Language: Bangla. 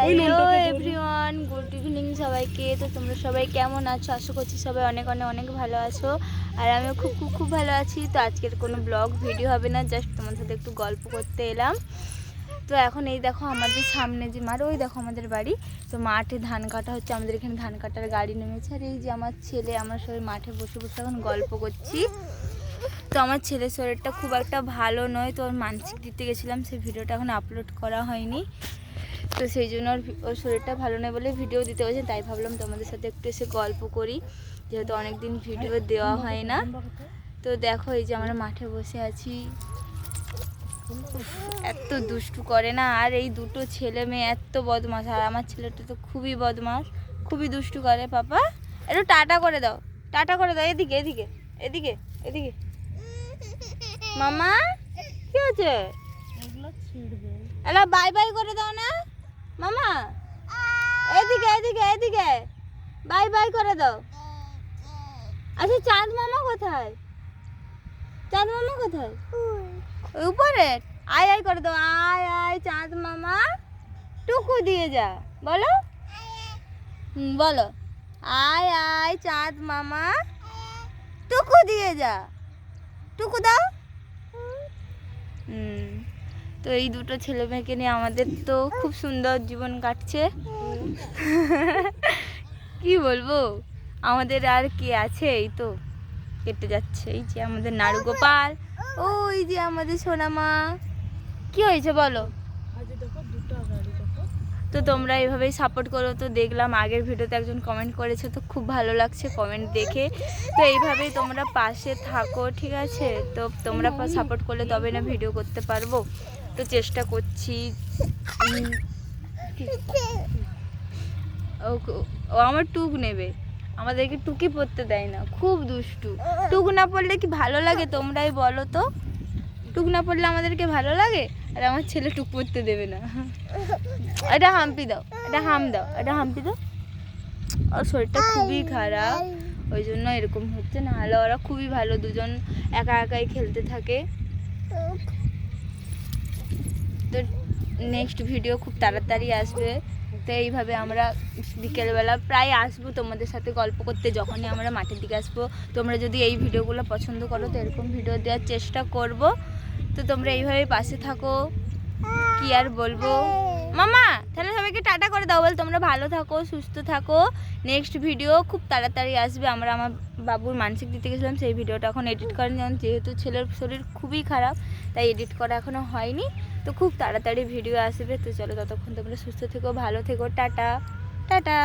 হ্যালো এভরিওয়ান গুড ইভিনিং সবাইকে। তো তোমরা সবাই কেমন আছো? আশা করছি সবাই অনেক অনেক অনেক ভালো আছো। আর আমিও খুব খুব খুব ভালো আছি। তো আজকের কোনো ব্লগ ভিডিও হবে না জাস্ট তোমার সাথে একটু গল্প করতে এলাম। তো এখন এই দেখো আমাদের সামনে যে মাঠ ওই দেখো আমাদের বাড়ি। তো মাঠে ধান কাটা হচ্ছে আমাদের এখানে ধান কাটার গাড়ি নেমেছে। আর এই যে আমার ছেলে আমার সবাই মাঠে বসে বসে এখন গল্প করছি। তো আমার ছেলের শরীরটা খুব একটা ভালো নয় তো ওর মানসিক দিতে গেছিলাম সেই ভিডিওটা এখন আপলোড করা হয়নি। তো সেই জন্য ওর ওর শরীরটা ভালো নয় বলে ভিডিও দিতে হয়েছে তাই ভাবলাম তোমাদের সাথে একটু এসে গল্প করি। যেহেতু অনেক দিন ভিডিও দেওয়া হয় না। তো দেখো, এই যে আমরা মাঠে বসে আছি। এত দুষ্টু করে না। আর এই দুটো ছেলে মেয়ে এত বদমাস আর আমার ছেলেটা তো খুবই বদমাস খুবই দুষ্টু করে পাপা। একটু টাটা করে দাও। টাটা করে দাও। এদিকে এদিকে এদিকে এদিকে। মামা, কি হচ্ছে? এলা, বাই বাই করে দাও না। মামা এদিকে এদিকে এদিকে বাই বাই করে দাও। আচ্ছা চাঁদ মামা কোথায়? চাঁদ মামা কোথায়? উপরে। আয় আয় করে দাও। আয় আয়, চাঁদ মামা। টুকু দিয়ে যা, বলো। বলো। আয় আয়, চাঁদ মামা। টুকু দিয়ে যা। টুকু দাও। হুম। তো এই দুটো ছেলে মেয়েকে নিয়ে আমাদের তো খুব সুন্দর জীবন কাটছে। কি বলব? আমাদের আর কে আছে? এই তো কেটে যাচ্ছে। এই যে আমাদের নাড়ু গোপাল ওই যে আমাদের সোনামা। কি হয়েছে বলো? তো তোমরা এইভাবেই সাপোর্ট করো। তো দেখলাম আগের ভিডিওতে একজন কমেন্ট করেছে। তো খুব ভালো লাগছে কমেন্ট দেখে। তো এইভাবেই তোমরা পাশে থাকো, ঠিক আছে? তো তোমরা সাপোর্ট করলে তবে না ভিডিও করতে পারব। তো চেষ্টা করছি। ও আমার টুক নেবে। আমাদেরকে টুকি পড়তে দেয় না, খুব দুষ্টু। টুক না পড়লে কি ভালো লাগে তোমরাই বলো তো? টুক না পড়লে আমাদেরকে ভালো লাগে? আর আমার ছেলে টুক পড়তে দেবে না। এটা হাম্পি দাও, এটা হাম দাও, এটা হাম্পি দাও। ওর শরীরটা খুবই খারাপ, ওই জন্য এরকম হচ্ছে। না হলে ওরা খুবই ভালো, দুজন একা একাই খেলতে থাকে। তো নেক্সট ভিডিও খুব তাড়াতাড়ি আসবে। তো এইভাবে আমরা বিকেলবেলা প্রায় আসব তোমাদের সাথে গল্প করতে, যখনই আমরা মাঠের দিকে আসব। তোমরা যদি এই ভিডিওগুলো পছন্দ করো, তো এরকম ভিডিও দেওয়ার চেষ্টা করব। তো তোমরা এইভাবে পাশে থাকো। কি আর বলব? মামা, তাহলে সবাইকে টাটা করে দাও বল, তোমরা ভালো থাকো, সুস্থ থাকো। নেক্সট ভিডিও খুব তাড়াতাড়ি আসবে, আমরা আমার বাবুর মানসিক দিতে গেছিলাম সেই ভিডিওটা এখন এডিট করেন যেমন যেহেতু ছেলের শরীর খুবই খারাপ, তাই এডিট করা এখনও হয়নি। তো খুব তাড়াতাড়ি ভিডিও আসবে, তো চলো ততক্ষণ তোমরা সুস্থ থেকো, ভালো থেকো, টাটা। টাটা।